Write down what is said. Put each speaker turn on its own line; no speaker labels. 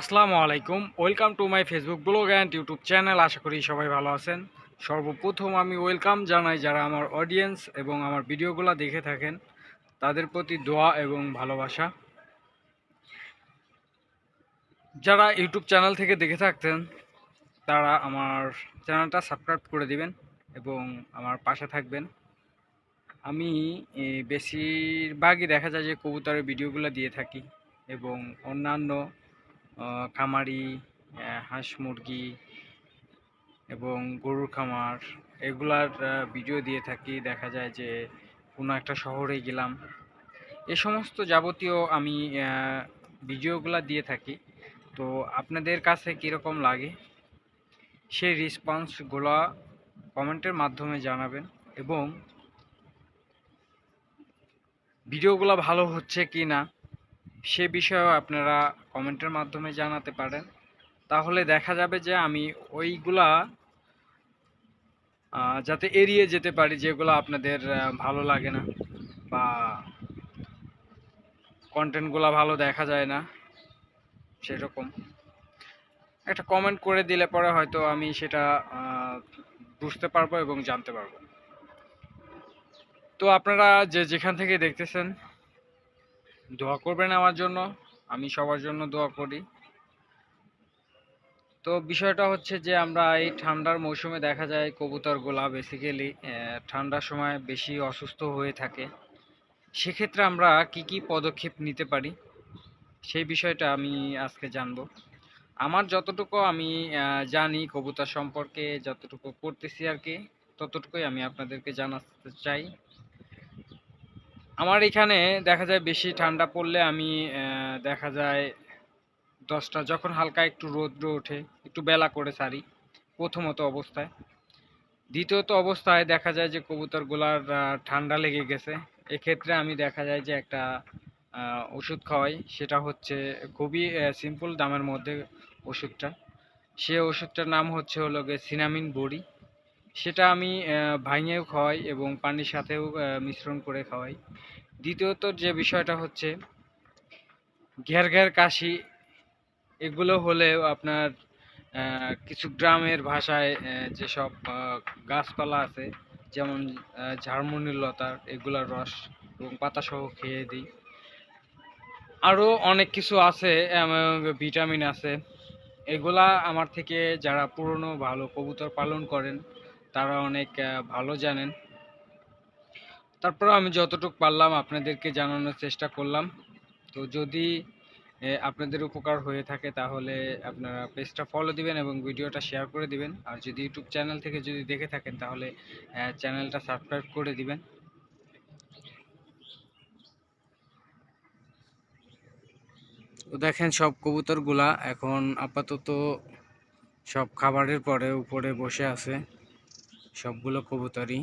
আসসালামু আলাইকুম। Welcome to my Facebook blog and YouTube channel আশা করি সবাই ভালো আছেন। সর্বপ্রথম আমি ওয়েলকাম জানাই যারা আমার অডিয়েন্স এবং আমার ভিডিওগুলো দেখে থাকেন। তাদের প্রতি দোয়া এবং ভালোবাসা। যারা ইউটিউব চ্যানেল থেকে দেখে থাকতেন, তারা আমার চ্যানেলটা সাবস্ক্রাইব করে দিবেন এবং আমার পাশে থাকবেন। আমি বেশিরভাগই দেখা যায় যে কবুতরের ভিডিওগুলো দিয়ে থাকি এবং অন্যান্য খামারি হাঁস মুরগি এবং গরুর খামার এগুলার ভিডিও দিয়ে থাকি। দেখা যায় যে কোনো একটা শহরে গেলাম। এ সমস্ত যাবতীয় আমি ভিডিওগুলা দিয়ে থাকি। তো আপনাদের কাছে কীরকম লাগে? সেই রেসপন্সগুলা কমেন্টের মাধ্যমে জানাবেন এবং ভিডিওগুলো ভালো হচ্ছে কি না সে বিষয়েও আপনারা কমেন্টের মাধ্যমে জানাতে পারেন। তাহলে দেখা যাবে যে আমি ওইগুলা যাতে এড়িয়ে যেতে পারি যেগুলো আপনাদের ভালো লাগে না বা কন্টেন্টগুলো ভালো দেখা যায় না, সেরকম। একটা কমেন্ট করে দিলে পরে হয়তো আমি সেটা বুঝতে পারব এবং জানতে পারব। তো আপনারা যে যেখান থেকে দেখতেছেন দোয়া করবেন আমার জন্য, আমি সবার জন্য দোয়া করি। তো বিষয়টা হচ্ছে যে আমরা এই ঠান্ডার মৌসুমে দেখা যায় কবুতরগুলা বেসিক্যালি ঠান্ডার সময় বেশি অসুস্থ হয়ে থাকে। সেক্ষেত্রে আমরা কি কি পদক্ষেপ নিতে পারি, সেই বিষয়টা আমি আজকে জানব। আমার যতটুকু আমি জানি কবুতর সম্পর্কে, যতটুকু করতেছি আর কি, ততটুকুই আমি আপনাদেরকে জানাতে চাই। আমার এখানে দেখা যায় বেশি ঠান্ডা পড়লে আমি দেখা যায় দশটা, যখন হালকা একটু রৌদ্র ওঠে, একটু বেলা করে সারি, প্রথমত অবস্থায়। দ্বিতীয়ত অবস্থায় দেখা যায় যে কবুতরগুলার ঠান্ডা লেগে গেছে। এক্ষেত্রে আমি দেখা যায় যে একটা ওষুধ খাওয়াই, সেটা হচ্ছে খুবই সিম্পল দামের মধ্যে ওষুধটা। সে ওষুধটার নাম হচ্ছে হলো গিয়ে সিনামিন বড়ি। সেটা আমি ভাঙেও খাওয়াই এবং পানির সাথেও মিশ্রণ করে খাওয়াই। দ্বিতীয়ত যে বিষয়টা হচ্ছে, ঘের ঘের কাশি, এগুলো হলেও আপনার কিছু গ্রামের ভাষায় যেসব গাছপালা আছে, যেমন ঝাড়মুনির লতার এগুলার রস এবং পাতাসহ খেয়ে দিই। আরও অনেক কিছু আছে ভিটামিন আছে। এগুলা আমার থেকে যারা পুরনো ভালো কবুতর পালন করেন তারা অনেক ভালো জানেন। তারপর আমি যতটুকু পারলাম আপনাদেরকে জানানোর চেষ্টা করলাম। তো যদি আপনাদের উপকার হয়ে থাকে তাহলে আপনারা পেজটা ফলো দিবেন এবং ভিডিওটা শেয়ার করে দিবেন। আর যদি ইউটিউব চ্যানেল থেকে যদি দেখে থাকেন তাহলে চ্যানেলটা সাবস্ক্রাইব করে দিবেন। তো দেখেন সব কবুতরগুলা এখন আপাতত সব খাবারের পরে উপরে বসে আছে। সবগুলো কবুতরই